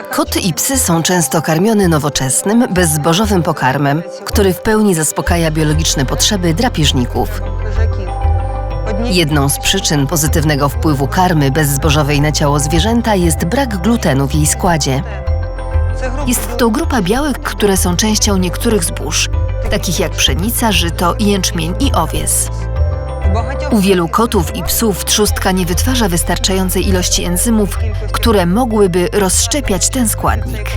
Koty i psy są często karmione nowoczesnym, bezzbożowym pokarmem, który w pełni zaspokaja biologiczne potrzeby drapieżników. Jedną z przyczyn pozytywnego wpływu karmy bezzbożowej na ciało zwierzęta jest brak glutenu w jej składzie. Jest to grupa białek, które są częścią niektórych zbóż, takich jak pszenica, żyto, jęczmień i owies. U wielu kotów i psów trzustka nie wytwarza wystarczającej ilości enzymów, które mogłyby rozszczepiać ten składnik.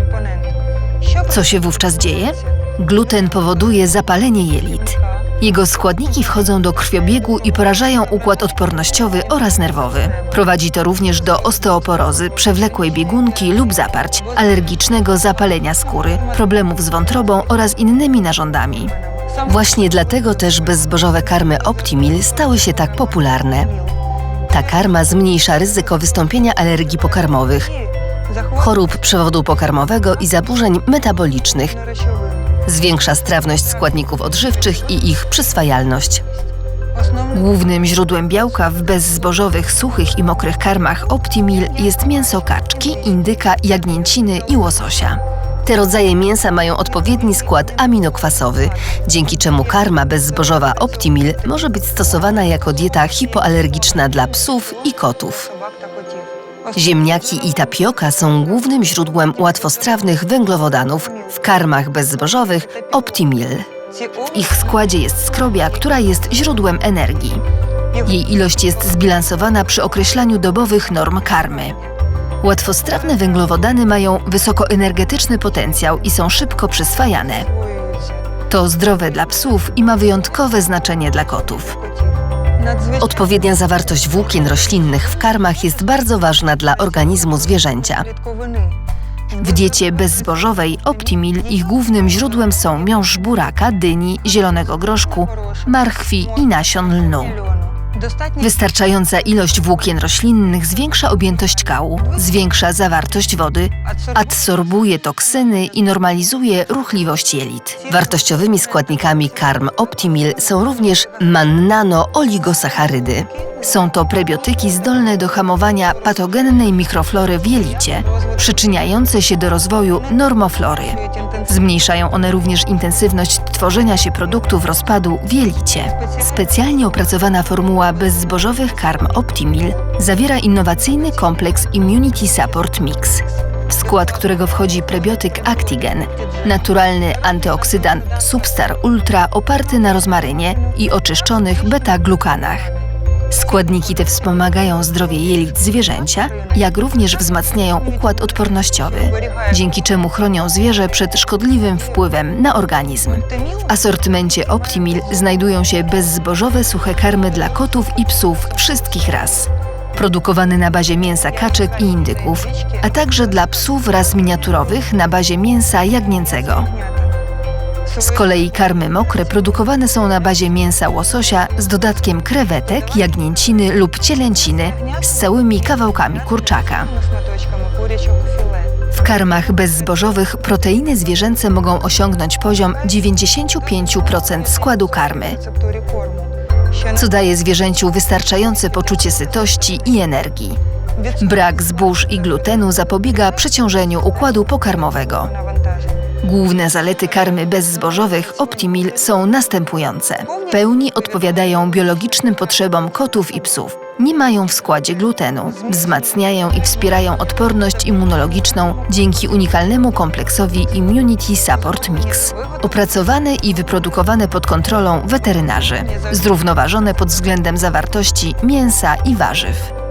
Co się wówczas dzieje? Gluten powoduje zapalenie jelit. Jego składniki wchodzą do krwiobiegu i porażają układ odpornościowy oraz nerwowy. Prowadzi to również do osteoporozy, przewlekłej biegunki lub zaparć, alergicznego zapalenia skóry, problemów z wątrobą oraz innymi narządami. Właśnie dlatego też bezzbożowe karmy Optimil stały się tak popularne. Ta karma zmniejsza ryzyko wystąpienia alergii pokarmowych, chorób przewodu pokarmowego i zaburzeń metabolicznych, zwiększa strawność składników odżywczych i ich przyswajalność. Głównym źródłem białka w bezzbożowych, suchych i mokrych karmach Optimil jest mięso kaczki, indyka, jagnięciny i łososia. Te rodzaje mięsa mają odpowiedni skład aminokwasowy, dzięki czemu karma bezzbożowa Optimil może być stosowana jako dieta hipoalergiczna dla psów i kotów. Ziemniaki i tapioka są głównym źródłem łatwostrawnych węglowodanów w karmach bezzbożowych Optimil. W ich składzie jest skrobia, która jest źródłem energii. Jej ilość jest zbilansowana przy określaniu dobowych norm karmy. Łatwostrawne węglowodany mają wysokoenergetyczny potencjał i są szybko przyswajane. To zdrowe dla psów i ma wyjątkowe znaczenie dla kotów. Odpowiednia zawartość włókien roślinnych w karmach jest bardzo ważna dla organizmu zwierzęcia. W diecie bezzbożowej Optimil ich głównym źródłem są miąższ buraka, dyni, zielonego groszku, marchwi i nasion lnu. Wystarczająca ilość włókien roślinnych zwiększa objętość kału, zwiększa zawartość wody, adsorbuje toksyny i normalizuje ruchliwość jelit. Wartościowymi składnikami karm Optimil są również mannano-oligosacharydy. Są to prebiotyki zdolne do hamowania patogennej mikroflory w jelicie, przyczyniające się do rozwoju normoflory. Zmniejszają one również intensywność tworzenia się produktów rozpadu w jelicie. Specjalnie opracowana formuła bezzbożowych karm Optimil zawiera innowacyjny kompleks Immunity Support Mix, w skład którego wchodzi prebiotyk Actigen, naturalny antyoksydant Substar Ultra oparty na rozmarynie i oczyszczonych beta-glukanach. Składniki te wspomagają zdrowie jelit zwierzęcia, jak również wzmacniają układ odpornościowy, dzięki czemu chronią zwierzę przed szkodliwym wpływem na organizm. W asortymencie Optimil znajdują się bezzbożowe suche karmy dla kotów i psów wszystkich ras. Produkowane na bazie mięsa kaczek i indyków, a także dla psów ras miniaturowych na bazie mięsa jagnięcego. Z kolei karmy mokre produkowane są na bazie mięsa łososia z dodatkiem krewetek, jagnięciny lub cielęciny z całymi kawałkami kurczaka. W karmach bezzbożowych proteiny zwierzęce mogą osiągnąć poziom 95% składu karmy, co daje zwierzęciu wystarczające poczucie sytości i energii. Brak zbóż i glutenu zapobiega przeciążeniu układu pokarmowego. Główne zalety karmy bezzbożowych Optimil są następujące. Pełni odpowiadają biologicznym potrzebom kotów i psów. Nie mają w składzie glutenu. Wzmacniają i wspierają odporność immunologiczną dzięki unikalnemu kompleksowi Immunity Support Mix. Opracowane i wyprodukowane pod kontrolą weterynarzy. Zrównoważone pod względem zawartości mięsa i warzyw.